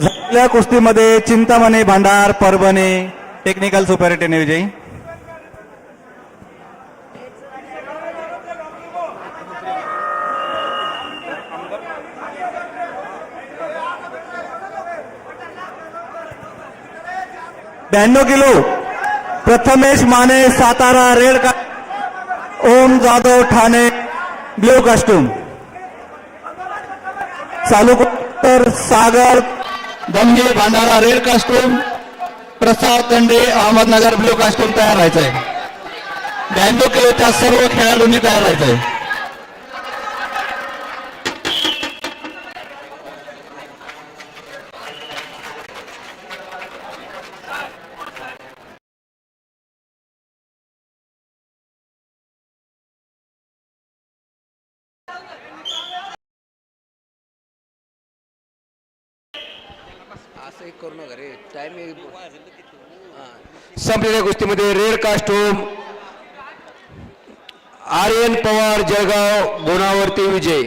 झालेल्या कुस्तीमध्ये चिंतामणी भांडार परभणी टेक्निकल सुपॅरिटीने विजयी. ब्याण्णव किलो. प्रथमेश माने सातारा रेड का ओम जाधव ठाणे ब्ल्यू कास्ट्यूम चालू तर Sagar Dange Bhandara red costume Prasad Tande Ahmednagar blue costume तयार व्हायचं आहे ब्याण्णव किलोच्या सर्व खेळाडूंनी तयार व्हायचं आहे असं एक करू नका रे टाइम संपलेल्या गोष्टीमध्ये रेड कास्टूम आर्यन पवार जळगाव गुणावरती विजय.